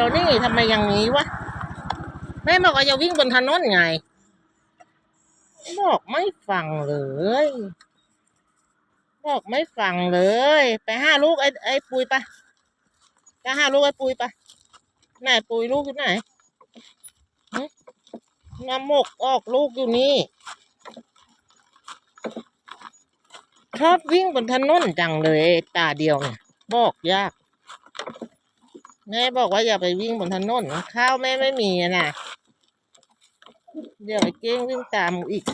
เดียวนี่ทำไมอย่างนี้วะ แม่บอกว่าจะวิ่งบนถนนไง บอกไม่ฟังเลย บอกไม่ฟังเลย ไปห้าลูกไอ้ไอ้ปุยไปไปห้าลูกไอ้ปุยไปไหนปุยลูกอยู่ไหนน้ำหมกออกลูกอยู่นี่ชอบวิ่งบนถนนจังเลยตาเดียวเนี่ยบอกยาก แม่บอกว่าอย่าไปวิ่งบนถนนข้าวแม่ไม่มีนะเดี๋ยวไอ้เก้งวิ่งตามอีก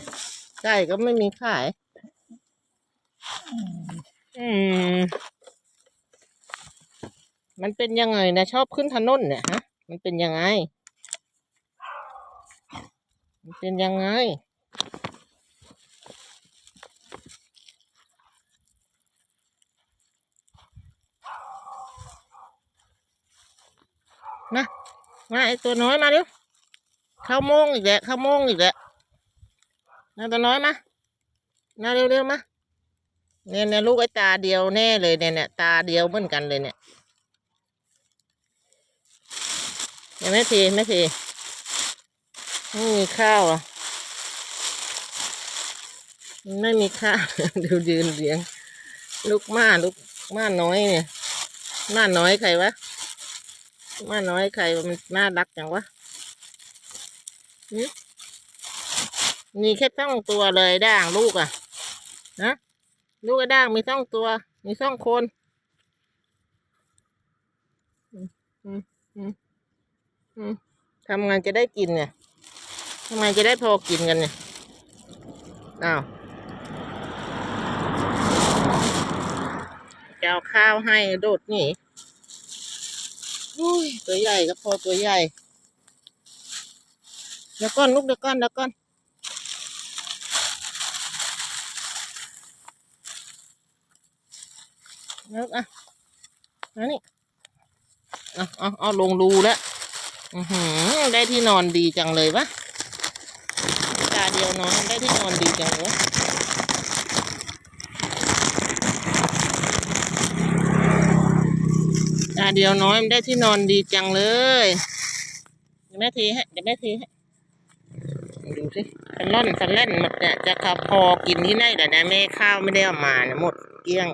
ไก่ก็ไม่มีขาย อืม มันเป็นยังไงนะชอบขึ้นถนนเนี่ยฮะ มันเป็นยังไง มันเป็นยังไง มา มาไอตัวน้อยมาเร็วเข้าโมงอีกแล้วเข้าโมงอีกแล้วมาตัวน้อยมามาเร็วๆมาเนี่ยเนี่ยลูกไอ้ตาเดียวแน่เลยเนี่ยเนี่ยตาเดียวเหมือนกันเลยเนี่ยยังไม่ทีไม่ทีไม่มีข้าวอะไม่มีข้าวดูยืนเลี้ยง ลูกม่าลูกม่าน้อยเนี่ยม่าน้อยใครวะ ม่าน้อยใครมันน่ารักจังวะมีแค่ต้องตัวเลยด่างลูกอะ นะลูกกระด่างมีสองตัว มีสองคนทำงานจะได้กินเนี่ยทำไมจะได้พอกินกันเนี่ยอ้าวจะเอาข้าวให้โดดหนี ตัวใหญ่ก็พอตัวใหญ่ เดี๋ยวก่อนลูกเดี๋ยวก่อนเดี๋ยวก่อนแล้วอะอันนี้เอาเอาเอาลงรูแล้วอือหือได้ที่นอนดีจังเลยวะตาเดียวนอนได้ที่นอนดีจังเลยวะ ตาเดียวน้อยมันได้ที่นอนดีจังเลย เดี๋ยวแม่ทีให้เดี๋ยวแม่ทีให้ดูสิสันล่อนสันเล่นหมดเนี่ยจะขับพอกินที่ไหนแต่นะแม่ข้าวไม่ได้เอามาเนี่ยหมดเกลี้ยง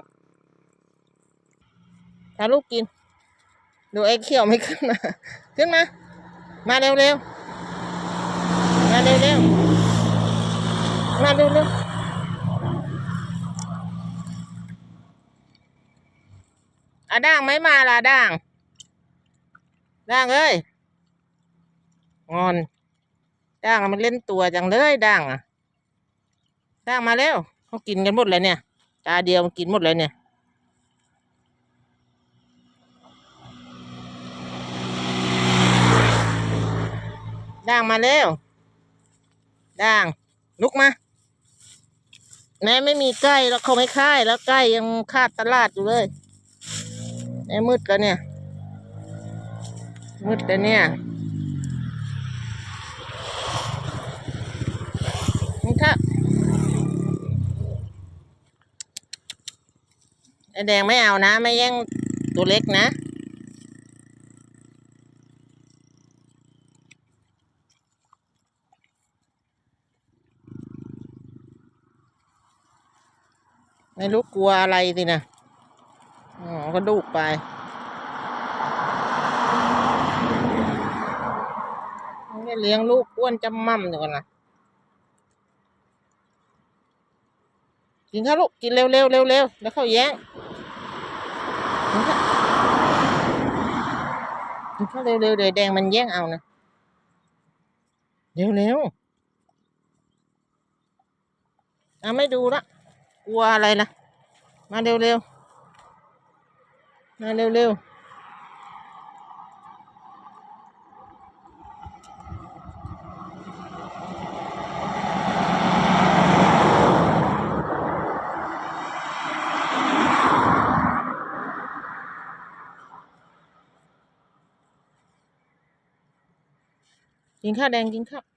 ถ้าลูกกิน ดูไอ้เขียวไม่ขึ้นมา ขึ้นมา มาเร็วเร็วๆมาเร็วเร็วๆมาเร็วเร็ว อะด่างไม่มาละด่าง ด่างเอ้ย งอน ด่างมันเล่นตัวจังเลยด่างอะ ด่างมาเร็วเขากินกันหมดเลยเนี่ย ตาเดียวมันกินหมดเลยเนี่ยด่างมาเร็วด่างลุกมา แม่ไม่มีใกล้แล้วเขาไม่ค่ายแล้วใกล้ยังขาดตลาดอยู่เลย แม่มืดแล้วเนี่ย มืดแล้วเนี่ยนี่ค่ะไอแดงไม่เอานะ ไม่แย่งตัวเล็กนะไม่รู้กลัวอะไรสินะ อ๋อก็ดูกไป ไม่เลี้ยงลูกอ้วนจำมั่มอยู่กันนะกินข้าวลูกกินเร็วเร็วเร็วเร็วแล้วเข้าแย่งกินข้าวเร็วเร็วเดี๋ยวแดงมันแย่งเอานะเร็วเร็วเอาไม่ดูละกลัวอะไรล่ะ มาเร็วเร็ว มาเร็วเร็วกินข้าวแดงกินข้าว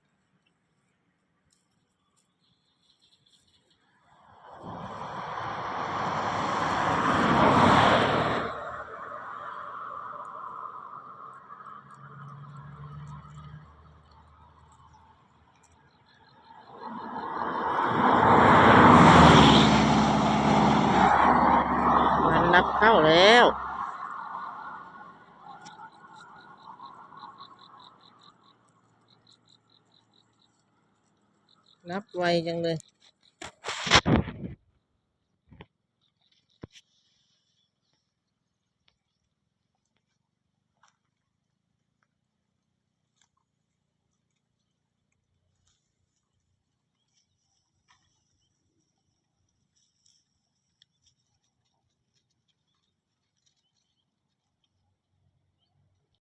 รับเข้าแล้ว รับไวจังเลย